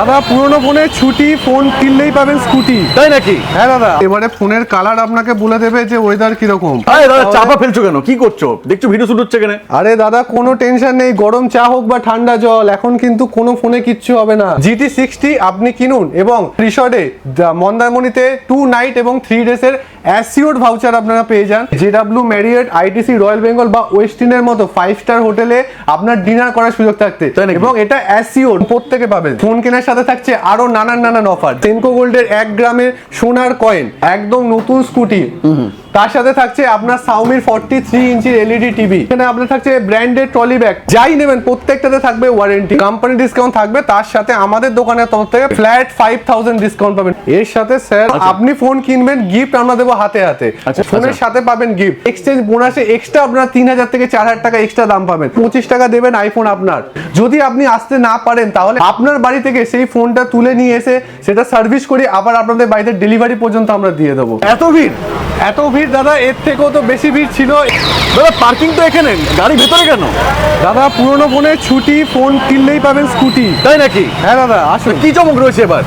দাদা পুরনো ফোনের ছুটি ফোন কিনলেই পাবেন স্কুটি। তাই নাকি? হ্যাঁ দাদা। এবারে ফোনের কালার আপনাকে বলে দেবে যে ওয়েদার কীরকম। আরে দাদা চাপা ফেলছো কেন? কি করছ? দেখছ ভিডিও শুট হচ্ছে কেন আরে দাদা কোনো টেনশন নেই। গরম চা হোক বা ঠান্ডা জল এখন কিন্তু কোনো ফোনে কিচ্ছু হবে না। জিটি সিক্সটি আপনি কিনুন এবং রিসর্টে মন্দারমণিতে টু নাইট এবং থ্রি ডেজ এর অ্যাসিওর ভাউচার আপনারা পেয়ে যান। JW Marriott ITC royal Bengal বা ওয়েস্টিনের মতো ফাইভ স্টার হোটেলে আপনার ডিনার করার সুযোগ থাকতে? এবং এটা অ্যাসিওর প্রত্যেকে পাবেন। ফোন কেনার সাথে থাকছে আরও নানান নানান অফার সেনকো গোল্ডের এক গ্রামের সোনার কয়েন একদম নতুন স্কুটি তার সাথে থাকছে আপনার সাউমির ফর্টি থ্রি ইঞ্চির এলইডি টিভি এখানে আপনার থাকছে ব্র্যান্ডেড ট্রলি ব্যাগ যাই নেবেন প্রত্যেকটাতে থাকবে ওয়ারেন্টি কোম্পানি ডিসকাউন্ট থাকবে তার সাথে আমাদের দোকানের তরফ থেকে ফ্ল্যাট ফাইভ থাউজেন্ড ডিসকাউন্ট পাবেন। এর সাথে স্যার আচ্ছা। আপনি ফোন কিনবেন গিফট আমরা দেবো হাতে হাতে। আচ্ছা, ফোনের আচ্ছা। সাথে পাবেন গিফট এক্সচেঞ্জ বোনাসে এক্সট্রা আপনার তিন হাজার থেকে চার হাজার টাকা এক্সট্রা দাম পাবেন। পঁচিশ টাকা দেবেন আইফোন আপনার। যদি আপনি আসতে না পারেন তাহলে আপনার বাড়ি থেকে সেই ফোনটা তুলে নিয়ে এসে সেটা সার্ভিস করে আবার আপনাদের বাড়িতে ডেলিভারি পর্যন্ত আমরা দিয়ে দেবো। এত ভিড়? এত ভিড়। দাদা এর থেকেও তো বেশি ভিড় ছিল। দাদা পার্কিং তো এখানে গাড়ি ভেতরে কেন? দাদা পুরনো ফোনের ছুটি ফোন কিনলেই পাবেন স্কুটি। তাই নাকি? হ্যাঁ দাদা আসলে কি চমক রয়েছে এবার?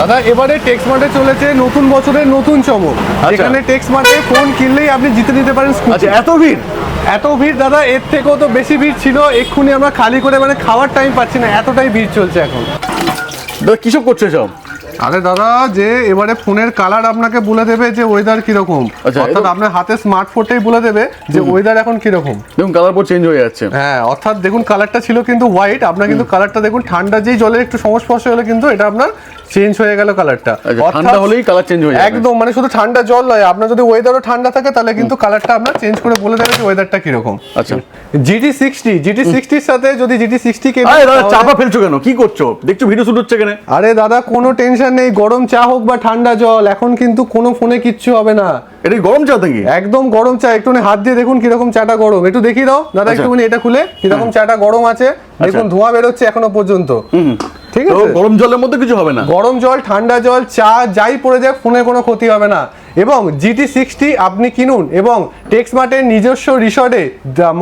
দাদা এবারে টেক্স মার্টে চলেছে নতুন বছরের নতুন চমক। আচ্ছা। এখানে টেক্স মার্টে ফোন কিনলেই আপনি জিতে নিতে পারেন স্কুটি। আচ্ছা এত ভিড়? এত ভিড় দাদা এর থেকেও তো বেশি ভিড় ছিল। এক্ষুনি আমরা খালি করে মানে খাওয়ার টাইম পাচ্ছি না এতটাই ভিড় চলছে এখন। দাদা কিসব করছ সব আরে দাদা যে এবারে ফোনের কালার আপনাকে বলে দেবে যে ওয়েদার কীরকম। আচ্ছা, অর্থাৎ আপনার হাতে স্মার্টফোনটাই বলে দেবে যে ওয়েদার এখন কীরকম। দেখুন কালার পর চেঞ্জ হয়ে যাচ্ছে। হ্যাঁ অর্থাৎ দেখুন কালারটা ছিল কিন্তু হোয়াইট আপনার কিন্তু কালারটা দেখুন ঠান্ডা যেই জলের একটু সংস্পর্শ হলে কিন্তু এটা আপনার চেঞ্জ হয়ে গেল কালারটা আচ্ছা, ঠান্ডা হলেই কালার চেঞ্জ হয়ে যাবে। একদম মানে শুধু ঠান্ডা জল নয় আপনার যদি ওয়েদারও ঠান্ডা থাকে তাহলে কিন্তু কালারটা আপনার চেঞ্জ করে বলে দেবে যে ওয়েদারটা কীরকম। আচ্ছা। জিটি সিক্সটি জিটি সিক্সটির সাথে যদি জিটি সিক্সটি কে চাপা ফেলছো কেন? কি করছ? দেখছ ভিডিও শুট হচ্ছে কেন আরে দাদা কোনো টেনশন নেই গরম চা হোক বা ঠান্ডা জল এখন কিন্তু কোনো ফোনে কিচ্ছু হবে না। এটা গরম চা নাকি? একদম গরম চা একটু হাত দিয়ে দেখুন কীরকম চাটা গরম। একটু দেখিয়ে দাও দাদা আচ্ছা। একটুখানি এটা খুলে কীরকম চাটা গরম আছে। দেখুন ধোঁয়া বেরোচ্ছে এখনও পর্যন্ত। ঠিক আছে? গরম জলের মধ্যে কিছু হবে না। গরম জল ঠান্ডা জল চা যাই পড়ে যাক ফোনে কোনো ক্ষতি হবে না। এবং জিটি সিক্সটি আপনি কিনুন এবং টেক্স মার্টের নিজস্ব রিসর্টে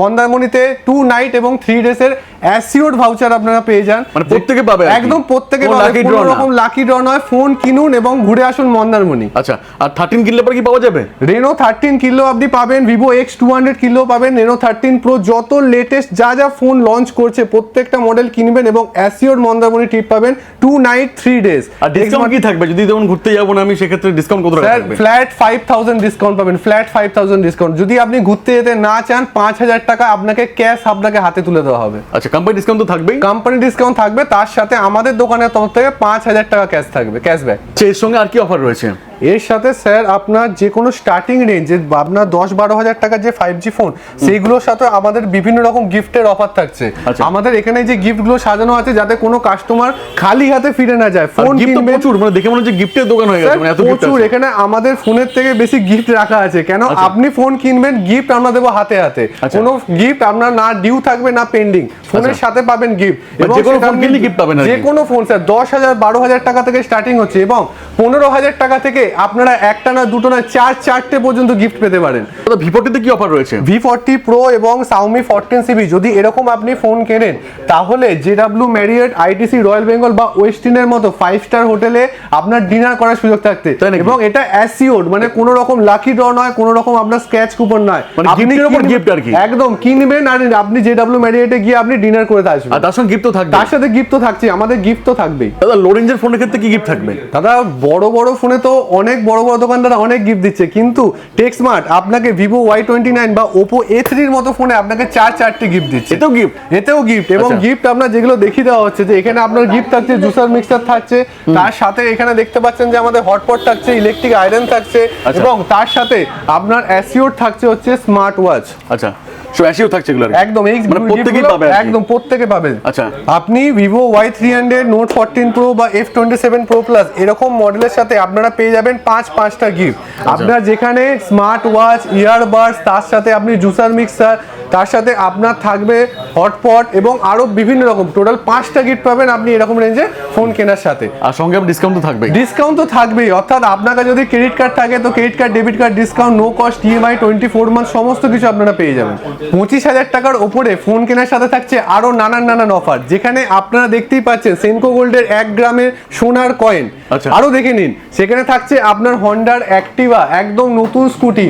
মন্দারমণিতে টু নাইট এবং থ্রি ডেজের অ্যাসিওর ভাউচার আপনারা পেয়ে যান। মানে প্রত্যেকে পাবে একদম প্রত্যেকে কোনো পাবে কোনো রকম লাকি ড্র নয়। ফোন কিনুন এবং ঘুরে আসুন মন্দারমণি। আচ্ছা আর থার্টিন কিনলে পরে কি পাওয়া যাবে? রেনো থার্টিন কিলো আপনি পাবেন Vivo X two hundred kilo পাবেন রেনো থার্টিন প্রো যত লেটেস্ট যা যা ফোন লঞ্চ করছে প্রত্যেকটা মডেল কিনবেন এবং অ্যাসিওর মন্দারমণি ট্রিপ পাবেন টু নাইট থ্রি ডেজ আর ডিসকাউন্ট কি থাকবে? যদি যেমন ঘুরতে যাব না আমি সেক্ষেত্রে ডিসকাউন্ট কত থাকবে? ফ্ল্যাট ফাইভ থাউজেন্ড ডিসকাউন্ট পাবেন ফ্ল্যাট ফাইভ থাউজেন্ড ডিসকাউন্ট যদি আপনি ঘুরতে যেতে না চান পাঁচ হাজার টাকা আপনাকে ক্যাশ আপনাকে হাতে তুলে দেওয়া হবে। আচ্ছা কোম্পানি ডিসকাউন্ট তো থাকবেই। কোম্পানি ডিসকাউন্ট থাকবে তার সাথে আমাদের দোকানের তরফ থেকে পাঁচ হাজার টাকা ক্যাশ থাকবে ক্যাশব্যাক ব্যাক এর সঙ্গে আর কি অফার রয়েছে? এর সাথে স্যার আপনার যে কোনো স্টার্টিং রেঞ্জ আপনার দশ বারো হাজার টাকার যে ফাইভ জি ফোন সেইগুলোর সাথে আমাদের বিভিন্ন রকম গিফটের অফার থাকছে। আচ্ছা। আমাদের এখানে যে গিফটগুলো সাজানো আছে যাতে কোনো কাস্টমার খালি হাতে ফিরে না যায় ফোন কিনবে প্রচুর মানে দেখে মনে হচ্ছে গিফটের দোকান হয়ে গেছে মানে এত প্রচুর। এখানে আমাদের ফোনের থেকে বেশি গিফট রাখা আছে। কেন? আচ্ছা। আপনি ফোন কিনবেন গিফট আমরা দেবো হাতে হাতে। আচ্ছা। কোনো গিফট আপনার না ডিউ থাকবে না পেন্ডিং ফোনের। সাথে পাবেন গিফট মানে যে কোনো phone কিনলে gift পাবেন আর যে কোনো ফোন স্যার দশ হাজার বারো হাজার টাকা থেকে স্টার্টিং হচ্ছে এবং পনেরো হাজার টাকা থেকে আপনারা একটা না দুটো না চার চারটে পর্যন্ত গিফট পেতে পারেন। দাদা ভিভোটিতে কি অফার রয়েছে? ভি ফোরটি প্রো এবং সাউমি ফোরটিন সিবি যদি এরকম আপনি ফোন কেনেন তাহলে JW Marriott ITC royal Bengal বা ওয়েস্টিনের মতো ফাইভ স্টার হোটেলে আপনার ডিনার করার সুযোগ থাকতে। এবং এটা অ্যাসিওর মানে কোনো রকম লাকি ড্র নয় কোনো রকম আপনার স্ক্র্যাচ কুপন নয়। মানে এর উপর gift আর কি। একদম কিনবেন আর আপনি জে জেডাব্লিউ ম্যারিয়টে গিয়ে আপনি ডিনার করে আসবেন। আর তার সঙ্গে গিফট তো থাকবে তার সাথে গিফট তো থাকছে আমাদের গিফট তো থাকবেই। দাদা লো রেঞ্জের ফোনের ক্ষেত্রে কি গিফট থাকবে? দাদা বড় বড় ফোনে তো অনেক বড় বড় দোকানদার অনেক গিফট দিচ্ছে কিন্তু টেক্সমার্ট আপনাকে ভিভো ওয়াই টোয়েন্টি নাইন বা ওপো এ থ্রির মতো ফোনে আপনাকে চার চারটি গিফট দিচ্ছে। এতেও গিফট এতেও গিফট এবং আচ্ছা। গিফট আপনার যেগুলো দেখিয়ে দেওয়া হচ্ছে যে এখানে আপনার গিফট থাকছে জুসার মিক্সার থাকছে তার সাথে এখানে দেখতে পাচ্ছেন যে আমাদের হটপট থাকছে ইলেকট্রিক আয়রন থাকছে আচ্ছা। এবং তার সাথে আপনার অ্যাসিওর থাকছে হচ্ছে স্মার্ট ওয়াচ আচ্ছা। সো অ্যাসিও থাকছে এগুলো। একদম মানে প্রত্যেকেই পাবে। একদম প্রত্যেকে পাবেন আচ্ছা। আপনি Vivo Y three hundred note fourteen pro বা F twenty seven pro plus এরকম মডেলের সাথে আপনারা পেয়ে যাবেন পাঁচ পাঁচটা গিফট আচ্ছা। আপনার যেখানে স্মার্ট ওয়াচ ইয়ারবাডস তার সাথে আপনি জুসার মিক্সার তার সাথে আপনার থাকবে হটপট এবং আরও বিভিন্ন রকম টোটাল পাঁচটা গিফট পাবেন আপনি এরকম রেঞ্জে ফোন কেনার সাথে আর সঙ্গে ডিসকাউন্ট তো থাকবে ডিসকাউন্ট তো থাকবেই অর্থাৎ আপনার কাছে যদি ক্রেডিট কার্ড থাকে তো credit card debit card discount no cost EMI twenty four month সমস্ত কিছু আপনারা পেয়ে যাবেন পঁচিশ হাজার টাকার ওপরে ফোন কেনার সাথে থাকছে আরও নানান নানান অফার যেখানে আপনারা দেখতেই পাচ্ছেন সেনকো গোল্ডের এক গ্রামের সোনার কয়েন আচ্ছা। আরও দেখে নিন সেখানে থাকছে আপনার হন্ডার অ্যাক্টিভা একদম নতুন স্কুটি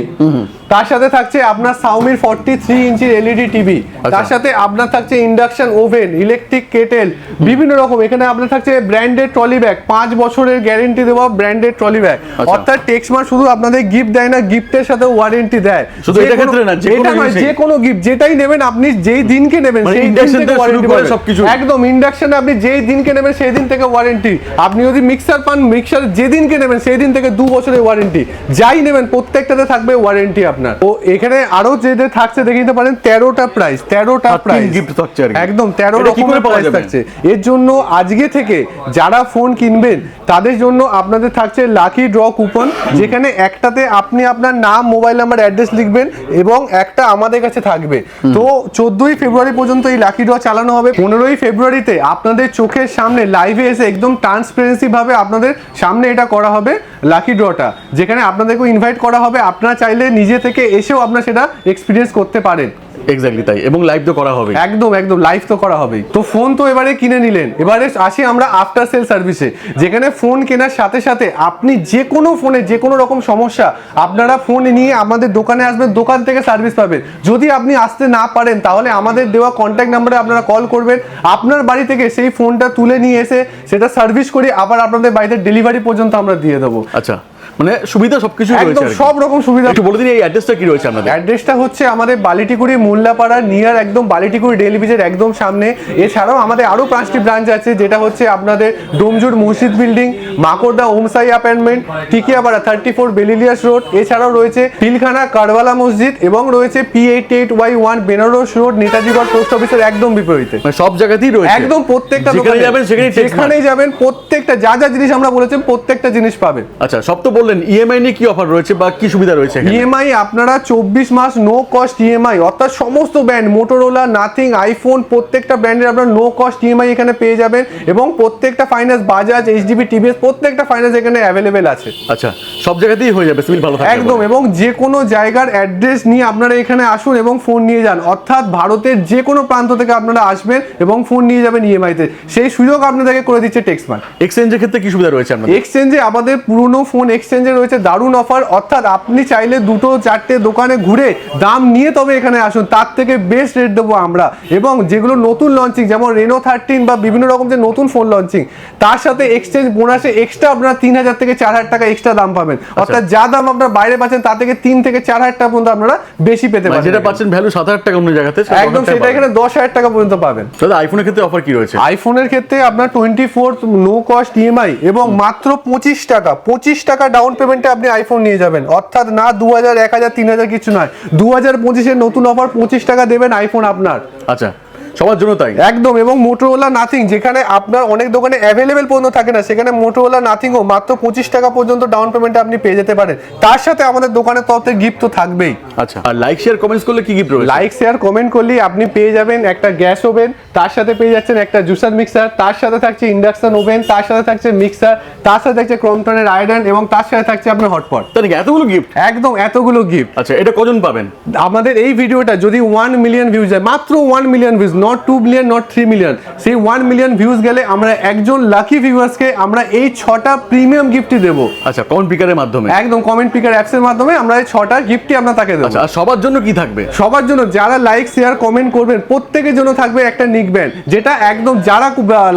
তার সাথে থাকছে আপনার সাউমির ফর্টি থ্রি ইঞ্চির এলইডি টিভি আচ্ছা। তার সাথে আপনার থাকছে ইন্ডাকশন ওভেন ইলেকট্রিক কেটেল বিভিন্ন রকম। এখানে আপনার থাকছে ব্র্যান্ডেড ট্রলি ব্যাগ পাঁচ বছরের গ্যারেন্টি দেওয়া ব্র্যান্ডেড ট্রলি ব্যাগ। অর্থাৎ টেক্সমার শুধু আপনাদের গিফট দেয় না গিফটের সাথে ওয়ারেন্টি দেয়। শুধু এটা ক্ষেত্রে না, এটা নয় যে কোনো গিফট যেটাই নেবেন আপনি যেই দিনকে নেবেন মানে সেই দিন থেকে ওয়ারেন্টি করে সবকিছু। একদম ইন্ডাকশন আপনি যেই দিনকে নেবেন সেই দিন থেকে ওয়ারেন্টি আপনি যদি মিক্সার পান মিক্সার যেদিনকে নেবেন সেই দিন থেকে দু বছরের ওয়ারেন্টি যাই নেবেন প্রত্যেকটাতে থাকবে ওয়ারেন্টি আপনার। ও এখানে আরও যে থাকছে দেখে নিতে পারেন তেরোটা প্রাইস তেরোটা প্রাইস gift থাকছে একদম তেরো রকমের পাওয়া প্রাইস থাকছে। এর জন্য আজকে থেকে যারা ফোন কিনবেন তাদের জন্য আপনাদের থাকছে লাকি ড্র কুপন যেখানে একটাতে আপনি আপনার নাম মোবাইল নাম্বার অ্যাড্রেস লিখবেন এবং একটা আমাদের কাছে থাকবে। তো চোদ্দই ফেব্রুয়ারি পর্যন্ত এই লাকি ড্র চালানো হবে। পনেরোই ফেব্রুয়ারিতে আপনাদের চোখের সামনে লাইভে এসে একদম ট্রান্সপারেন্সি ভাবে আপনাদের সামনে এটা করা হবে লাকি ড্রটা যেখানে আপনাদেরকে ইনভাইট করা হবে। আপনারা চাইলে নিজে থেকে এসেও আপনারা সেটা এক্সপিরিয়েন্স করতে পারেন। এক্স্যাক্টলি তাই এবং লাইভ তো করা হবে একদম একদম লাইভ তো করা হবেই। তো ফোন তো এবারে কিনে নিলেন। এবারে আসি আমরা আফটার সেল সার্ভিসে যেখানে ফোন কেনার সাথে সাথে আপনি যে কোনো ফোনে যে কোনো রকম সমস্যা আপনারা ফোন নিয়ে আমাদের দোকানে আসবেন দোকান থেকে সার্ভিস পাবেন। যদি আপনি আসতে না পারেন তাহলে আমাদের দেওয়া কন্ট্যাক্ট নাম্বারে আপনারা কল করবেন। আপনার বাড়ি থেকে সেই ফোনটা তুলে নিয়ে এসে সেটা সার্ভিস করে আবার আপনাদের বাড়িতে ডেলিভারি পর্যন্ত আমরা দিয়ে দেবো। আচ্ছা মানে সুবিধা সবকিছু রয়েছে একদম সব রকম সুবিধা। একটু বলে দিন এই অ্যাড্রেসটা কি রয়েছে আপনাদের? অ্যাড্রেসটা হচ্ছে আমাদের বালিটিকুড়ি মোল্লাপাড়া নিয়ার একদম বালিটিকুড়ি ডেলি বিচের একদম সামনে। এছাড়াও আমাদের আরও পাঁচটি ব্রাঞ্চ আছে যেটা হচ্ছে আপনাদের ডোমজুর মসজিদ building Makardaha Omsai apartment Tikiapara thirty four Belilious road এছাড়াও রয়েছে পিলখানা কারওয়ালা মসজিদ এবং রয়েছে P eight eight Y one Benaras road Netajigarh post অফিসের একদম বিপরীতে। মানে সব জায়গাতেই রয়েছে। একদম প্রত্যেকটা দোকানে যাবেন সেখানেই text যেখানেই যাবেন প্রত্যেকটা যা যা জিনিস আমরা বলেছেন প্রত্যেকটা জিনিস পাবেন। আচ্ছা সব তো বললেন ইএমআই নিয়ে কি অফার রয়েছে বা কি সুবিধা রয়েছে ইএমআই আপনারা চব্বিশ মাস নো কস্ট ইএমআই অর্থাৎ সমস্ত ব্র্যান্ড মোটোরোলা নাথিং আইফোন প্রত্যেকটা ব্র্যান্ডের আপনার নো কস্ট ইএমআই এখানে পেয়ে যাবেন এবং প্রত্যেকটা ফাইন্যান্স বাজাজ এইচডিবি টিভিএস প্রত্যেকটা ফাইন্যান্স এখানে অ্যাভেলেবেল আছে। আচ্ছা সব জায়গাতেই হয়ে যাবে সিভিল ভালো একদম এবং যে কোনো জায়গার অ্যাড্রেস নিয়ে আপনারা এখানে আসুন এবং ফোন নিয়ে যান। অর্থাৎ ভারতের যে কোনো প্রান্ত থেকে আপনারা আসবেন এবং ফোন নিয়ে যাবেন ইএমআইতে সেই সুযোগ আপনাদেরকে করে দিচ্ছে টেক্সমার্ট এক্সচেঞ্জের ক্ষেত্রে কি সুবিধা রয়েছে আপনাদের? এক্সচেঞ্জে আমাদের পুরনো ফোন এক্সচেঞ্জে রয়েছে দারুণ অফার অর্থাৎ আপনি চাইলে দুটো চারটে দোকানে ঘুরে দাম নিয়ে তবে এখানে আসুন। তার থেকে বেস্ট রেট দেবো আমরা। এবং যেগুলো নতুন লঞ্চিং যেমন রেনো থার্টিন বা বিভিন্ন রকম যে নতুন ফোন লঞ্চিং তার সাথে এক্সচেঞ্জ বোনাসে এক্সট্রা আপনারা তিন হাজার থেকে চার হাজার টাকা এক্সট্রা দাম পাবেন। অর্থাৎ যা দাম আপনারা বাইরে পাচ্ছেন তা থেকে তিন থেকে চার হাজার টাকা পর্যন্ত আপনারা বেশি পেতে মানে পারেন যেটা পাচ্ছেন ভ্যালু সাত হাজার টাকা অন্য জায়গাতে একদম সেটা এখানে দশ হাজার টাকা পর্যন্ত পাবেন। পাবেন। দাদা আইফোনের ক্ষেত্রে অফার কি রয়েছে? আইফোনের ক্ষেত্রে আপনার twenty four no cost EMI এবং মাত্র পঁচিশ টাকা পঁচিশ টাকা ডাউন পেমেন্টে আপনি আইফোন নিয়ে যাবেন। অর্থাৎ না দু হাজার এক হাজার তিন হাজার কিছু নয় দু হাজার পঁচিশের নতুন অফার পঁচিশ টাকা দেবেন আইফোন আপনার। আচ্ছা। সবার জন্য তাই? একদম এবং মোটোরোলা নাথিং যেখানে আপনার অনেক দোকানে অ্যাভেলেবেল পণ্য থাকে না সেখানে মোটোরোলা নাথিংও মাত্র পঁচিশ টাকা পর্যন্ত ডাউন পেমেন্টে আপনি পেয়ে যেতে পারেন। তার সাথে আমাদের দোকানের তরফ থেকে গিফট তো থাকবেই। আচ্ছা আর লাইক শেয়ার কমেন্টস করলে কি গিফট রয়েছে? লাইক শেয়ার কমেন্ট করলে আপনি পেয়ে যাবেন একটা গ্যাস ওভেন তার সাথে পেয়ে যাচ্ছেন একটা জুসার মিক্সার তার সাথে থাকছে ইন্ডাকশন ওভেন তার সাথে থাকছে মিক্সার তার সাথে থাকছে ক্রমটনের আয়রন এবং তার সাথে থাকছে আপনার হটপট নাকি এতগুলো গিফট একদম এতগুলো গিফট আচ্ছা এটা কজন পাবেন? আমাদের এই ভিডিওটা যদি ওয়ান মিলিয়ন ভিউজ যায় মাত্র one million views not two million not three million সেই ওয়ান মিলিয়ন ভিউজ গেলে আমরা একজন লাকি ভিউয়ার্সকে আমরা এই ছটা প্রিমিয়াম গিফটই দেবো। আচ্ছা কমেন্ট পিকারের মাধ্যমে। একদম কমেন্ট পিকার অ্যাপসের মাধ্যমে আমরা এই ছটা গিফটই আমরা তাকে দেবো। আচ্ছা সবার জন্য কি থাকবে? সবার জন্য যারা লাইক শেয়ার কমেন্ট করবেন প্রত্যেকের জন্য থাকবে একটা নিক ব্যান্ড যেটা একদম যারা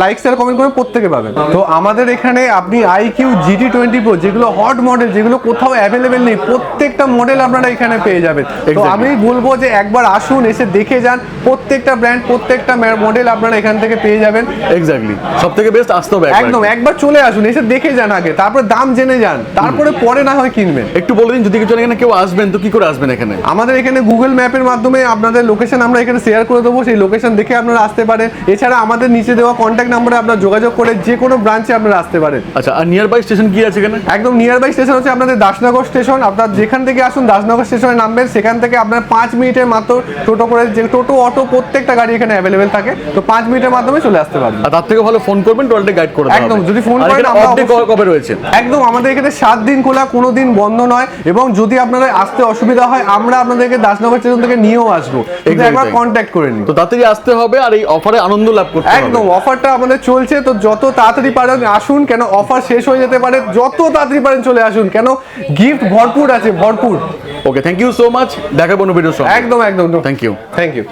লাইক শেয়ার কমেন্ট করবেন প্রত্যেকে পাবেন। তো আমাদের এখানে আপনি I Q GT twenty pro যেগুলো হট মডেল যেগুলো কোথাও অ্যাভেলেবেল নেই প্রত্যেকটা মডেল আপনারা এখানে পেয়ে যাবেন। তো আমি বলব যে একবার আসুন এসে দেখে যান প্রত্যেকটা ব্র্যান্ড প্রত্যেকটা মডেল আপনারা এখান থেকে পেয়ে যাবেন। এক্স্যাক্টলি সব থেকে বেস্ট আসতে হবে একদম একবার চলে আসুন এসে দেখে যান আগে তারপরে দাম জেনে যান তারপরে পরে না হয় কিনবেন। একটু বলে দিন যদি কিছু এখানে কেউ আসবেন তো কি করে আসবেন এখানে? আমাদের এখানে গুগল ম্যাপের মাধ্যমে আপনাদের লোকেশন আমরা এখানে শেয়ার করে দেবো সেই লোকেশন দেখে আপনারা আসতে পারেন। এছাড়া আমাদের নিচে দেওয়া কন্ট্যাক্ট নাম্বারে আপনারা যোগাযোগ করে যে কোনো ব্রাঞ্চে আপনারা আসতে পারেন। আচ্ছা আর নিয়ার বাই স্টেশন কি আছে এখানে? একদম নিয়ার বাই স্টেশন হচ্ছে আপনাদের দাসনগর স্টেশন আপনার যেখান থেকে আসুন দাসনগর স্টেশনে নামবেন সেখান থেকে আপনার পাঁচ মিনিটের মাত্র টোটো করে যে টোটো অটো প্রত্যেকটা গাড়ি এখানে এখানে অ্যাভেলেবেল থাকে তো পাঁচ মিনিটের মাধ্যমে চলে আসতে পারবেন আর তার থেকে ভালো ফোন করবেন টোটালটা গাইড করে একদম, যদি আর করেন আমরা কবে রয়েছে? একদম আমাদের এখানে সাত দিন খোলা কোনো দিন বন্ধ নয় এবং যদি আপনারা আসতে অসুবিধা হয় আমরা আপনাদেরকে দাসনগর স্টেশন থেকে নিয়েও আসব। একবার কন্ট্যাক্ট করে নিন। তো তাড়াতাড়ি আসতে হবে আর এই অফারে আনন্দ লাভ করতে হবে। একদম অফারটা আমাদের চলছে তো যত তাড়াতাড়ি পারেন আসুন কেন অফার শেষ হয়ে যেতে পারে যত তাড়াতাড়ি পারেন চলে আসুন কেন গিফট ভরপুর আছে ভরপুর। Okay thank you so much দেখাবো ভিডিও সঙ্গে। একদম একদম থ্যাংক ইউ থ্যাংক ইউ